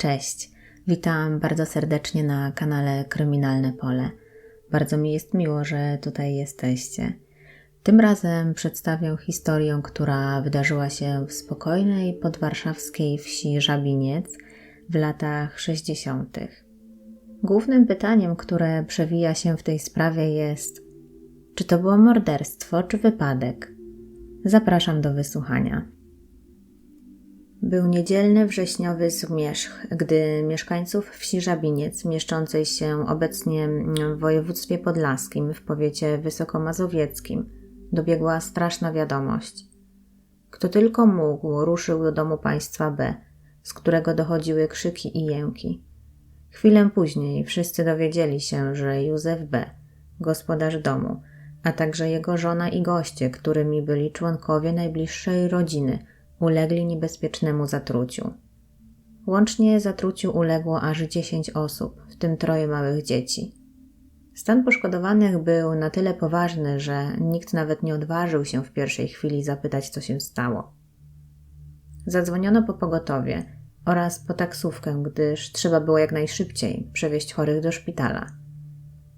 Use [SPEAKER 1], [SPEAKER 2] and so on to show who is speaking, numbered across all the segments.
[SPEAKER 1] Cześć, witam bardzo serdecznie na kanale Kryminalne Pole. Bardzo mi jest miło, że tutaj jesteście. Tym razem przedstawię historię, która wydarzyła się w spokojnej podwarszawskiej wsi Żabiniec w latach 60. Głównym pytaniem, które przewija się w tej sprawie jest: czy to było morderstwo, czy wypadek? Zapraszam do wysłuchania. Był niedzielny wrześniowy zmierzch, gdy mieszkańców wsi Żabiniec, mieszczącej się obecnie w województwie podlaskim w powiecie wysokomazowieckim, dobiegła straszna wiadomość. Kto tylko mógł, ruszył do domu państwa B, z którego dochodziły krzyki i jęki. Chwilę później wszyscy dowiedzieli się, że Józef B., gospodarz domu, a także jego żona i goście, którymi byli członkowie najbliższej rodziny – ulegli niebezpiecznemu zatruciu. Łącznie zatruciu uległo aż 10 osób, w tym troje małych dzieci. Stan poszkodowanych był na tyle poważny, że nikt nawet nie odważył się w pierwszej chwili zapytać, co się stało. Zadzwoniono po pogotowie oraz po taksówkę, gdyż trzeba było jak najszybciej przewieźć chorych do szpitala.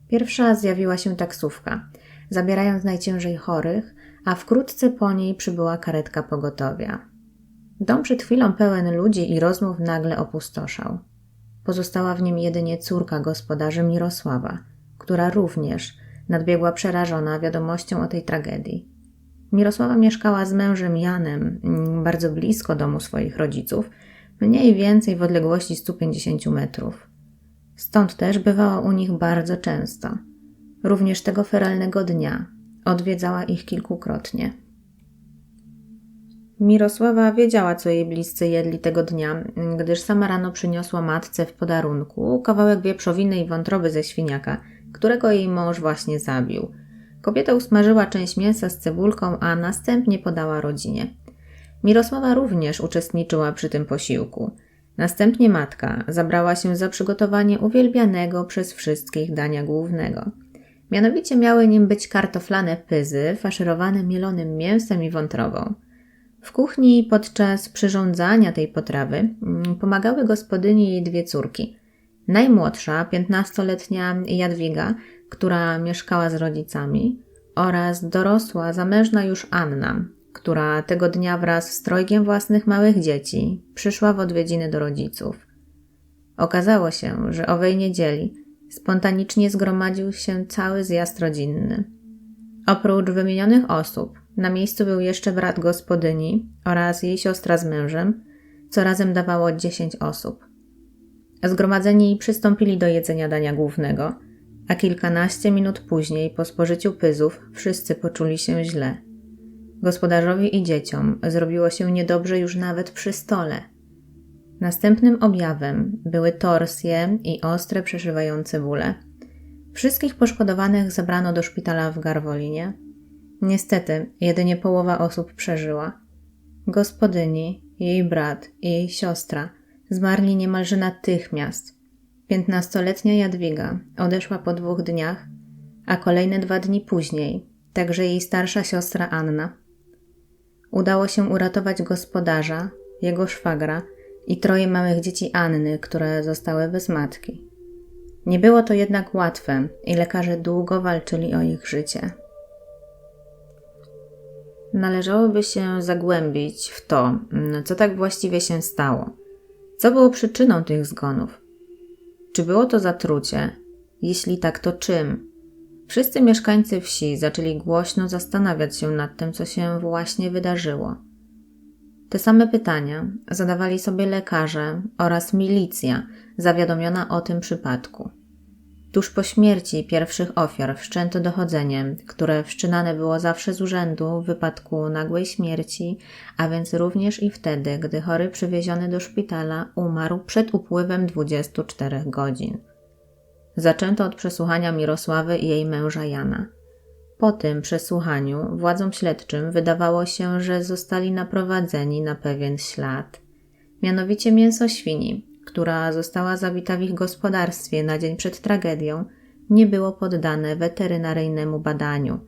[SPEAKER 1] Pierwsza zjawiła się taksówka, zabierając najciężej chorych, a wkrótce po niej przybyła karetka pogotowia. Dom przed chwilą pełen ludzi i rozmów nagle opustoszał. Pozostała w nim jedynie córka gospodarza Mirosława, która również nadbiegła przerażona wiadomością o tej tragedii. Mirosława mieszkała z mężem Janem mm, bardzo blisko domu swoich rodziców, mniej więcej w odległości 150 metrów. Stąd też bywała u nich bardzo często. Również tego feralnego dnia odwiedzała ich kilkukrotnie. Mirosława wiedziała, co jej bliscy jedli tego dnia, gdyż sama rano przyniosła matce w podarunku kawałek wieprzowiny i wątroby ze świniaka, którego jej mąż właśnie zabił. Kobieta usmażyła część mięsa z cebulką, a następnie podała rodzinie. Mirosława również uczestniczyła przy tym posiłku. Następnie matka zabrała się za przygotowanie uwielbianego przez wszystkich dania głównego. Mianowicie miały nim być kartoflane pyzy faszerowane mielonym mięsem i wątrobą. W kuchni podczas przyrządzania tej potrawy mm, pomagały gospodyni jej dwie córki. Najmłodsza, piętnastoletnia Jadwiga, która mieszkała z rodzicami, oraz dorosła, zamężna już Anna, która tego dnia wraz z trojgiem własnych małych dzieci przyszła w odwiedziny do rodziców. Okazało się, że owej niedzieli spontanicznie zgromadził się cały zjazd rodzinny. Oprócz wymienionych osób, na miejscu był jeszcze brat gospodyni oraz jej siostra z mężem, co razem dawało dziesięć osób. Zgromadzeni przystąpili do jedzenia dania głównego, a kilkanaście minut później, po spożyciu pyzów, wszyscy poczuli się źle. Gospodarzowi i dzieciom zrobiło się niedobrze już nawet przy stole. Następnym objawem były torsje i ostre, przeszywające bóle. Wszystkich poszkodowanych zabrano do szpitala w Garwolinie, Niestety, jedynie połowa osób przeżyła. Gospodyni, jej brat i jej siostra zmarli niemalże natychmiast. Piętnastoletnia Jadwiga odeszła po dwóch dniach, a kolejne dwa dni później także jej starsza siostra Anna. Udało się uratować gospodarza, jego szwagra i troje małych dzieci Anny, które zostały bez matki. Nie było to jednak łatwe i lekarze długo walczyli o ich życie należałoby się zagłębić w to, mm, co tak właściwie się stało. Co było przyczyną tych zgonów? Czy było to zatrucie? Jeśli tak, to czym? Wszyscy mieszkańcy wsi zaczęli głośno zastanawiać się nad tym, co się właśnie wydarzyło. Te same pytania zadawali sobie lekarze oraz milicja zawiadomiona o tym przypadku. Tuż po śmierci pierwszych ofiar wszczęto dochodzenie, które wszczynane było zawsze z urzędu w wypadku nagłej śmierci, a więc również i wtedy, gdy chory przywieziony do szpitala umarł przed upływem 24 godzin. Zaczęto od przesłuchania Mirosławy i jej męża Jana. Po tym przesłuchaniu władzom śledczym wydawało się, że zostali naprowadzeni na pewien ślad. Mianowicie mięso świni, która została zabita w ich gospodarstwie na dzień przed tragedią, nie było poddane weterynaryjnemu badaniu.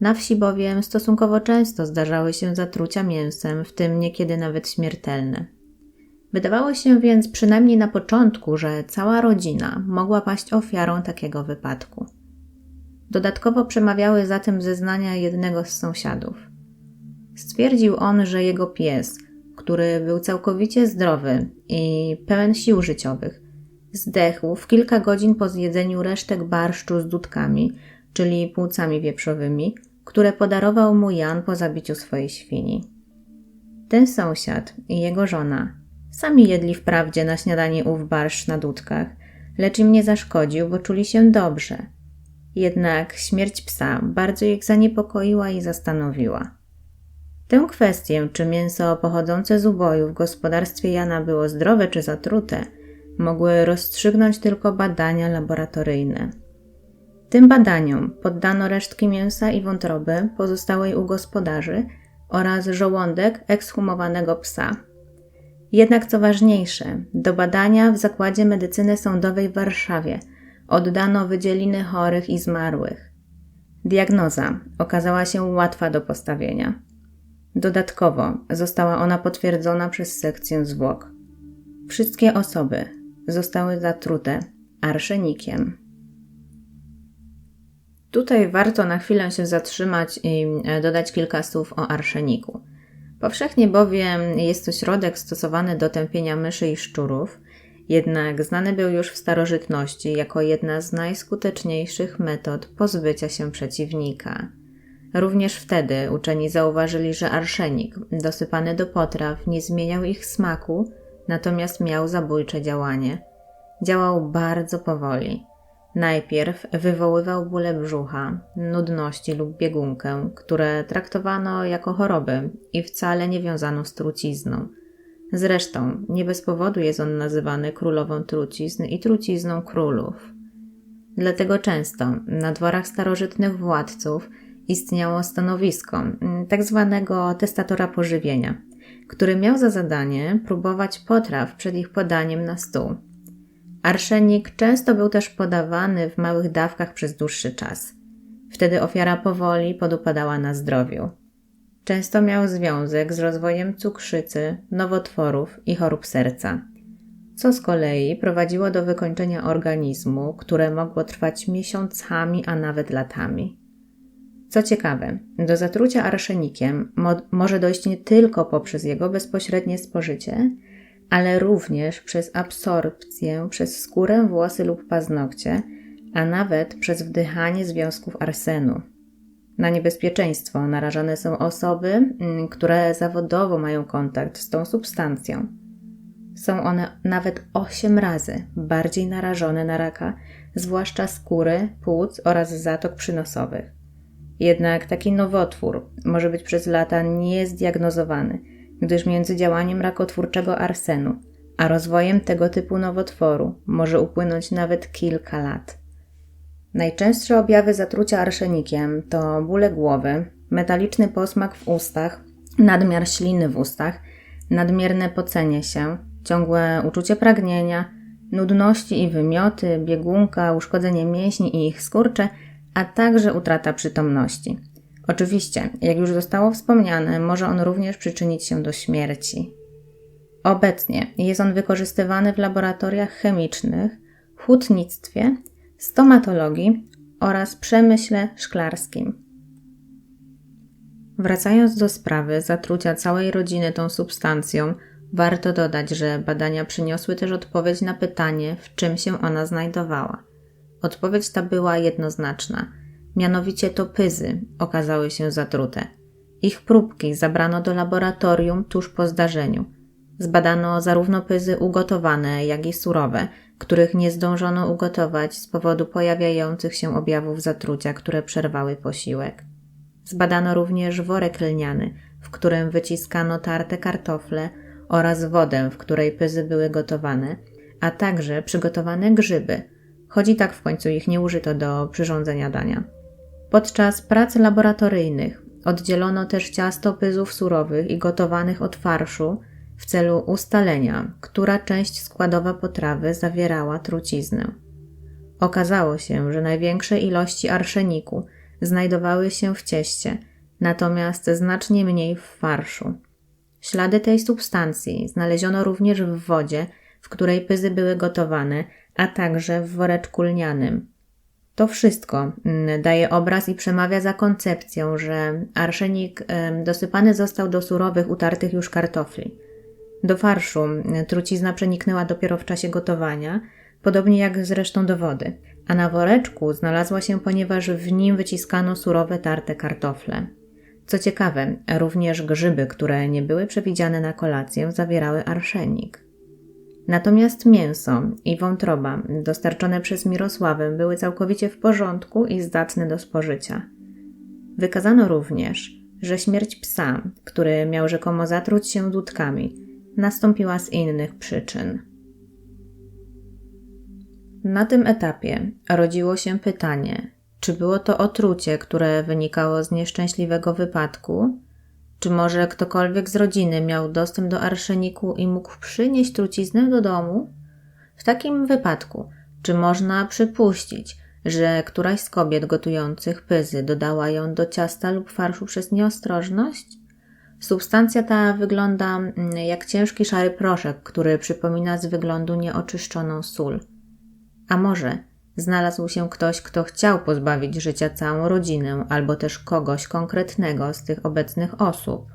[SPEAKER 1] Na wsi bowiem stosunkowo często zdarzały się zatrucia mięsem, w tym niekiedy nawet śmiertelne. Wydawało się więc przynajmniej na początku, że cała rodzina mogła paść ofiarą takiego wypadku. Dodatkowo przemawiały za tym zeznania jednego z sąsiadów. Stwierdził on, że jego pies, który był całkowicie zdrowy i pełen sił życiowych, zdechł w kilka godzin po zjedzeniu resztek barszczu z dudkami, czyli płucami wieprzowymi, które podarował mu Jan po zabiciu swojej świni. Ten sąsiad i jego żona sami jedli wprawdzie na śniadanie ów barszcz na dudkach, lecz im nie zaszkodził, bo czuli się dobrze. Jednak śmierć psa bardzo ich zaniepokoiła i zastanowiła. Tę kwestię, czy mięso pochodzące z uboju w gospodarstwie Jana było zdrowe czy zatrute, mogły rozstrzygnąć tylko badania laboratoryjne. Tym badaniom poddano resztki mięsa i wątroby pozostałej u gospodarzy oraz żołądek ekshumowanego psa. Jednak co ważniejsze, do badania w Zakładzie Medycyny Sądowej w Warszawie oddano wydzieliny chorych i zmarłych. Diagnoza okazała się łatwa do postawienia. Dodatkowo została ona potwierdzona przez sekcję zwłok. Wszystkie osoby zostały zatrute arszenikiem. Tutaj warto na chwilę się zatrzymać i e, dodać kilka słów o arszeniku. Powszechnie bowiem jest to środek stosowany do tępienia myszy i szczurów, jednak znany był już w starożytności jako jedna z najskuteczniejszych metod pozbycia się przeciwnika. Również wtedy uczeni zauważyli, że arszenik dosypany do potraw nie zmieniał ich smaku, natomiast miał zabójcze działanie. Działał bardzo powoli. Najpierw wywoływał bóle brzucha, nudności lub biegunkę, które traktowano jako choroby i wcale nie wiązano z trucizną. Zresztą nie bez powodu jest on nazywany królową trucizn i trucizną królów. Dlatego często na dworach starożytnych władców istniało stanowisko tak zwanego testatora pożywienia, który miał za zadanie próbować potraw przed ich podaniem na stół. Arszenik często był też podawany w małych dawkach przez dłuższy czas. Wtedy ofiara powoli podupadała na zdrowiu. Często miał związek z rozwojem cukrzycy, nowotworów i chorób serca, co z kolei prowadziło do wykończenia organizmu, które mogło trwać miesiącami, a nawet latami. Co ciekawe, do zatrucia arszenikiem mo może dojść nie tylko poprzez jego bezpośrednie spożycie, ale również przez absorpcję przez skórę, włosy lub paznokcie, a nawet przez wdychanie związków arsenu. Na niebezpieczeństwo narażone są osoby, mm, które zawodowo mają kontakt z tą substancją. Są one nawet 8 razy bardziej narażone na raka, zwłaszcza skóry, płuc oraz zatok przynosowych. Jednak taki nowotwór może być przez lata niezdiagnozowany, gdyż między działaniem rakotwórczego arsenu a rozwojem tego typu nowotworu może upłynąć nawet kilka lat. Najczęstsze objawy zatrucia arszenikiem to bóle głowy, metaliczny posmak w ustach, nadmiar śliny w ustach, nadmierne pocenie się, ciągłe uczucie pragnienia, nudności i wymioty, biegunka, uszkodzenie mięśni i ich skurcze, a także utrata przytomności. Oczywiście, jak już zostało wspomniane, może on również przyczynić się do śmierci. Obecnie jest on wykorzystywany w laboratoriach chemicznych, hutnictwie, stomatologii oraz przemyśle szklarskim. Wracając do sprawy zatrucia całej rodziny tą substancją, warto dodać, że badania przyniosły też odpowiedź na pytanie, w czym się ona znajdowała. Odpowiedź ta była jednoznaczna. Mianowicie to pyzy okazały się zatrute. Ich próbki zabrano do laboratorium tuż po zdarzeniu. Zbadano zarówno pyzy ugotowane, jak i surowe, których nie zdążono ugotować z powodu pojawiających się objawów zatrucia, które przerwały posiłek. Zbadano również worek lniany, w którym wyciskano tarte kartofle oraz wodę, w której pyzy były gotowane, a także przygotowane grzyby, choć i tak w końcu ich nie użyto do przyrządzenia dania. Podczas prac laboratoryjnych oddzielono też ciasto pyzów surowych i gotowanych od farszu w celu ustalenia, która część składowa potrawy zawierała truciznę. Okazało się, że największe ilości arszeniku znajdowały się w cieście, natomiast znacznie mniej w farszu. Ślady tej substancji znaleziono również w wodzie, w której pyzy były gotowane, a także w woreczku lnianym. To wszystko mm, daje obraz i przemawia za koncepcją, że arszenik dosypany został do surowych, utartych już kartofli. Do farszu mm, trucizna przeniknęła dopiero w czasie gotowania, podobnie jak zresztą do wody, a na woreczku znalazła się, ponieważ w nim wyciskano surowe, tarte kartofle. Co ciekawe, również grzyby, które nie były przewidziane na kolację, zawierały arszenik. Natomiast mięso i wątroba dostarczone przez Mirosławę były całkowicie w porządku i zdatne do spożycia. Wykazano również, że śmierć psa, który miał rzekomo zatruć się dudkami, nastąpiła z innych przyczyn. Na tym etapie rodziło się pytanie, czy było to otrucie, które wynikało z nieszczęśliwego wypadku, czy może ktokolwiek z rodziny miał dostęp do arszeniku i mógł przynieść truciznę do domu? W takim wypadku, czy można przypuścić, że któraś z kobiet gotujących pyzy dodała ją do ciasta lub farszu przez nieostrożność? Substancja ta wygląda mm, jak ciężki szary proszek, który przypomina z wyglądu nieoczyszczoną sól. A może znalazł się ktoś, kto chciał pozbawić życia całą rodzinę albo też kogoś konkretnego z tych obecnych osób.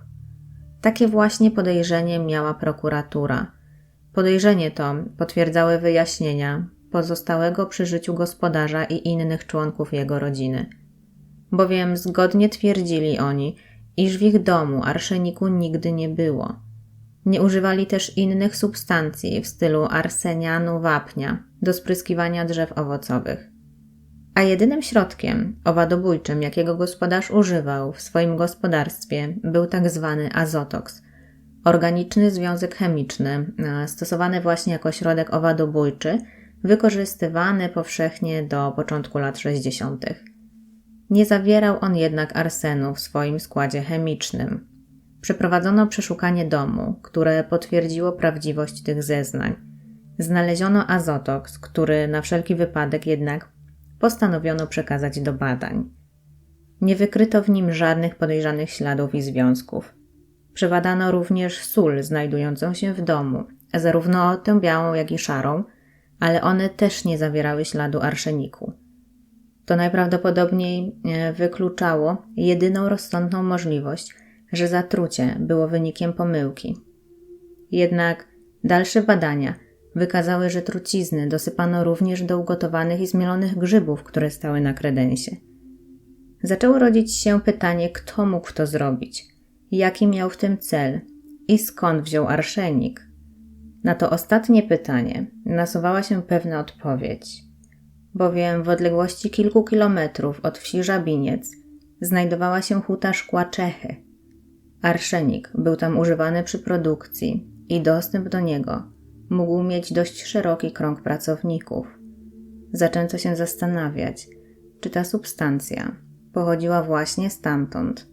[SPEAKER 1] Takie właśnie podejrzenie miała prokuratura. Podejrzenie to potwierdzały wyjaśnienia pozostałego przy życiu gospodarza i innych członków jego rodziny. Bowiem zgodnie twierdzili oni, iż w ich domu arszeniku nigdy nie było. Nie używali też innych substancji w stylu arsenianu, wapnia do spryskiwania drzew owocowych. A jedynym środkiem owadobójczym, jakiego gospodarz używał w swoim gospodarstwie, był tak zwany azotoks, organiczny związek chemiczny, stosowany właśnie jako środek owadobójczy, wykorzystywany powszechnie do początku lat 60. Nie zawierał on jednak arsenu w swoim składzie chemicznym. Przeprowadzono przeszukanie domu, które potwierdziło prawdziwość tych zeznań. Znaleziono azotoks, który na wszelki wypadek jednak postanowiono przekazać do badań. Nie wykryto w nim żadnych podejrzanych śladów i związków. Przebadano również sól znajdującą się w domu, zarówno tę białą, jak i szarą, ale one też nie zawierały śladu arszeniku. To najprawdopodobniej e, wykluczało jedyną rozsądną możliwość, że zatrucie było wynikiem pomyłki. Jednak dalsze badania wykazały, że trucizny dosypano również do ugotowanych i zmielonych grzybów, które stały na kredensie. Zaczęło rodzić się pytanie, kto mógł to zrobić, jaki miał w tym cel i skąd wziął arszenik. Na to ostatnie pytanie nasuwała się pewna odpowiedź, bowiem w odległości kilku kilometrów od wsi Żabiniec znajdowała się huta szkła Czechy. Arszenik był tam używany przy produkcji i dostęp do niego mógł mieć dość szeroki krąg pracowników. Zaczęto się zastanawiać, czy ta substancja pochodziła właśnie stamtąd.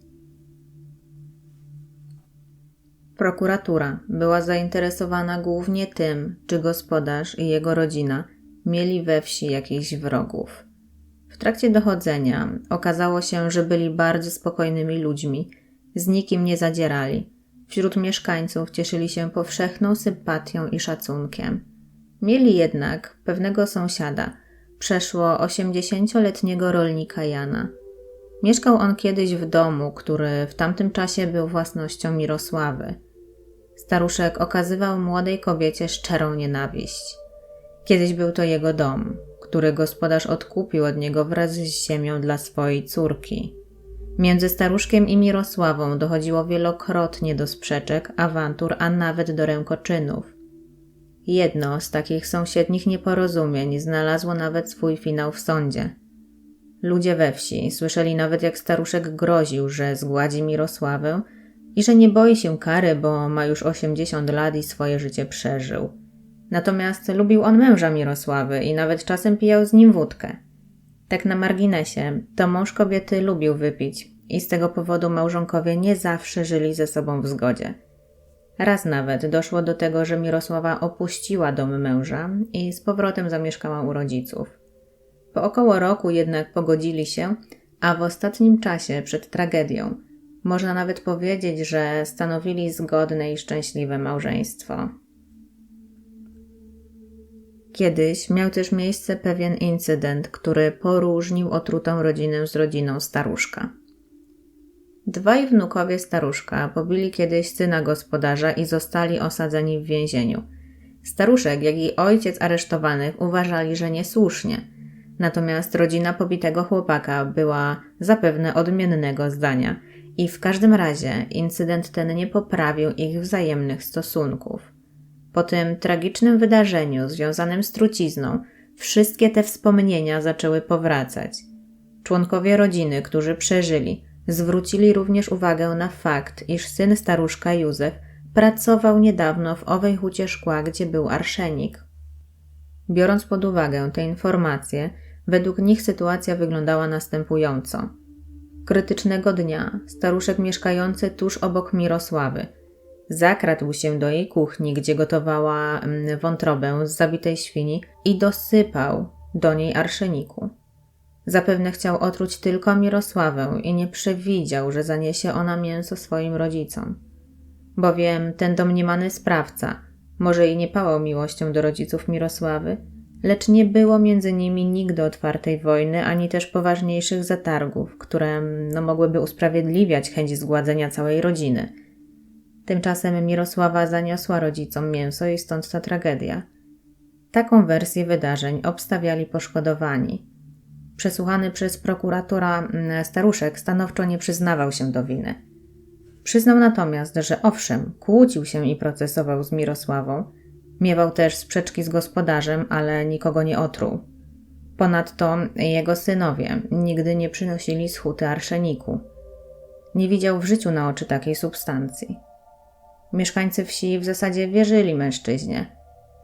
[SPEAKER 1] Prokuratura była zainteresowana głównie tym, czy gospodarz i jego rodzina mieli we wsi jakichś wrogów. W trakcie dochodzenia okazało się, że byli bardzo spokojnymi ludźmi, z nikim nie zadzierali Wśród mieszkańców cieszyli się powszechną sympatią i szacunkiem. Mieli jednak pewnego sąsiada, przeszło osiemdziesięcioletniego rolnika Jana. Mieszkał on kiedyś w domu, który w tamtym czasie był własnością Mirosławy. Staruszek okazywał młodej kobiecie szczerą nienawiść. Kiedyś był to jego dom, który gospodarz odkupił od niego wraz z ziemią dla swojej córki. Między staruszkiem i Mirosławą dochodziło wielokrotnie do sprzeczek, awantur, a nawet do rękoczynów. Jedno z takich sąsiednich nieporozumień znalazło nawet swój finał w sądzie. Ludzie we wsi słyszeli nawet, jak staruszek groził, że zgładzi Mirosławę i że nie boi się kary, bo ma już 80 lat i swoje życie przeżył. Natomiast lubił on męża Mirosławy i nawet czasem pijał z nim wódkę. Tak na marginesie, to mąż kobiety lubił wypić i z tego powodu małżonkowie nie zawsze żyli ze sobą w zgodzie. Raz nawet doszło do tego, że Mirosława opuściła dom męża i z powrotem zamieszkała u rodziców. Po około roku jednak pogodzili się, a w ostatnim czasie, przed tragedią, Można nawet powiedzieć, że stanowili zgodne i szczęśliwe małżeństwo. Kiedyś miał też miejsce pewien incydent, który poróżnił otrutą rodzinę z rodziną staruszka. Dwaj wnukowie staruszka pobili kiedyś syna gospodarza i zostali osadzeni w więzieniu. Staruszek, jak i ojciec aresztowanych uważali, że niesłusznie. Natomiast rodzina pobitego chłopaka była zapewne odmiennego zdania i w każdym razie incydent ten nie poprawił ich wzajemnych stosunków. Po tym tragicznym wydarzeniu związanym z trucizną, wszystkie te wspomnienia zaczęły powracać. Członkowie rodziny, którzy przeżyli, zwrócili również uwagę na fakt, iż syn staruszka Józef pracował niedawno w owej hucie szkła, gdzie był arszenik. Biorąc pod uwagę te informacje, według nich sytuacja wyglądała następująco. Krytycznego dnia staruszek mieszkający tuż obok Mirosławy – Zakradł się do jej kuchni, gdzie gotowała mm, wątrobę z zabitej świni i dosypał do niej arszeniku. Zapewne chciał otruć tylko Mirosławę i nie przewidział, że zaniesie ona mięso swoim rodzicom. Bowiem ten domniemany sprawca może i nie pałał miłością do rodziców Mirosławy, lecz nie było między nimi nigdy otwartej wojny, ani też poważniejszych zatargów, które no, mogłyby usprawiedliwiać chęć zgładzenia całej rodziny – Tymczasem Mirosława zaniosła rodzicom mięso i stąd ta tragedia. Taką wersję wydarzeń obstawiali poszkodowani. Przesłuchany przez prokuratora mm, staruszek stanowczo nie przyznawał się do winy. Przyznał natomiast, że owszem, kłócił się i procesował z Mirosławą, miewał też sprzeczki z gospodarzem, ale nikogo nie otruł. Ponadto jego synowie nigdy nie przynosili z huty arszeniku. Nie widział w życiu na oczy takiej substancji. Mieszkańcy wsi w zasadzie wierzyli mężczyźnie.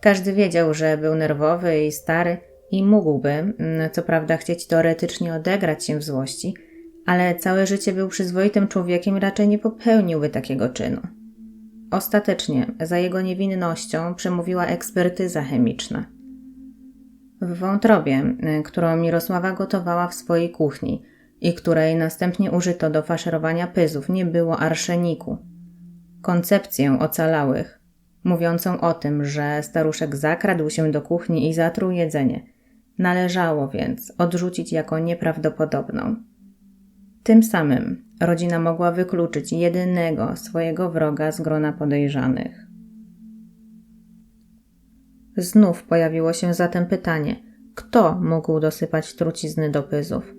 [SPEAKER 1] Każdy wiedział, że był nerwowy i stary i mógłby, mm, co prawda, chcieć teoretycznie odegrać się w złości, ale całe życie był przyzwoitym człowiekiem i raczej nie popełniłby takiego czynu. Ostatecznie za jego niewinnością przemówiła ekspertyza chemiczna. W wątrobie, y, którą Mirosława gotowała w swojej kuchni i której następnie użyto do faszerowania pyzów, nie było arszeniku koncepcję ocalałych, mówiącą o tym, że staruszek zakradł się do kuchni i zatruł jedzenie. Należało więc odrzucić jako nieprawdopodobną. Tym samym rodzina mogła wykluczyć jedynego swojego wroga z grona podejrzanych. Znów pojawiło się zatem pytanie, kto mógł dosypać trucizny do pyzów?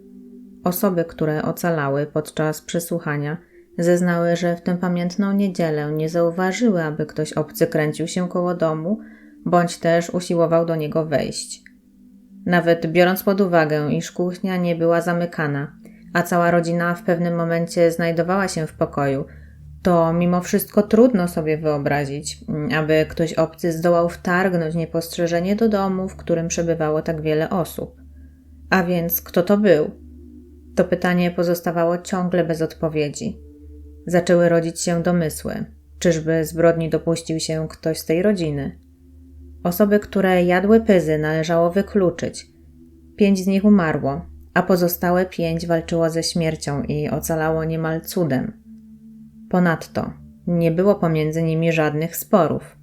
[SPEAKER 1] Osoby, które ocalały podczas przesłuchania, Zeznały, że w tę pamiętną niedzielę nie zauważyły, aby ktoś obcy kręcił się koło domu, bądź też usiłował do niego wejść. Nawet biorąc pod uwagę, iż kuchnia nie była zamykana, a cała rodzina w pewnym momencie znajdowała się w pokoju, to mimo wszystko trudno sobie wyobrazić, aby ktoś obcy zdołał wtargnąć niepostrzeżenie do domu, w którym przebywało tak wiele osób. A więc kto to był? To pytanie pozostawało ciągle bez odpowiedzi zaczęły rodzić się domysły. Czyżby zbrodni dopuścił się ktoś z tej rodziny? Osoby, które jadły pyzy, należało wykluczyć. Pięć z nich umarło, a pozostałe pięć walczyło ze śmiercią i ocalało niemal cudem. Ponadto nie było pomiędzy nimi żadnych sporów.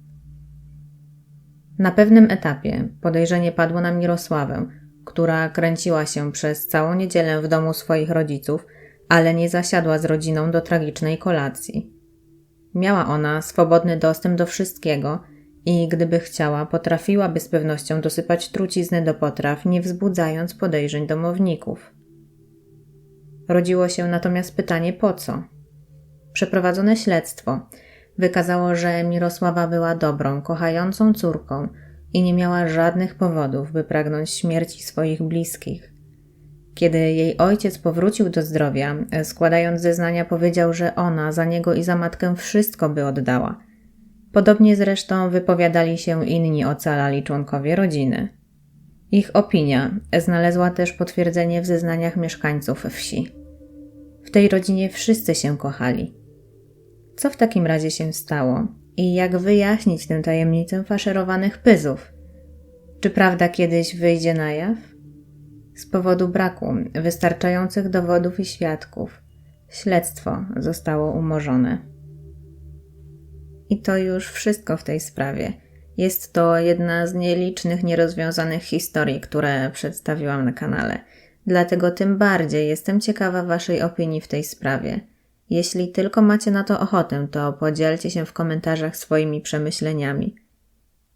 [SPEAKER 1] Na pewnym etapie podejrzenie padło na Mirosławę, która kręciła się przez całą niedzielę w domu swoich rodziców ale nie zasiadła z rodziną do tragicznej kolacji. Miała ona swobodny dostęp do wszystkiego i gdyby chciała, potrafiłaby z pewnością dosypać trucizny do potraw, nie wzbudzając podejrzeń domowników. Rodziło się natomiast pytanie po co? Przeprowadzone śledztwo wykazało, że Mirosława była dobrą, kochającą córką i nie miała żadnych powodów, by pragnąć śmierci swoich bliskich. Kiedy jej ojciec powrócił do zdrowia, e, składając zeznania, powiedział, że ona za niego i za matkę wszystko by oddała. Podobnie zresztą wypowiadali się inni ocalali członkowie rodziny. Ich opinia znalazła też potwierdzenie w zeznaniach mieszkańców wsi. W tej rodzinie wszyscy się kochali. Co w takim razie się stało i jak wyjaśnić tę tajemnicę faszerowanych pyzów? Czy prawda kiedyś wyjdzie na jaw? Z powodu braku wystarczających dowodów i świadków. Śledztwo zostało umorzone. I to już wszystko w tej sprawie. Jest to jedna z nielicznych nierozwiązanych historii, które przedstawiłam na kanale. Dlatego tym bardziej jestem ciekawa Waszej opinii w tej sprawie. Jeśli tylko macie na to ochotę, to podzielcie się w komentarzach swoimi przemyśleniami.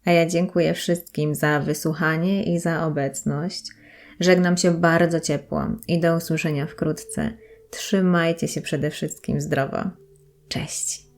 [SPEAKER 1] A ja dziękuję wszystkim za wysłuchanie i za obecność. Żegnam się bardzo ciepło i do usłyszenia wkrótce. Trzymajcie się przede wszystkim zdrowo. Cześć!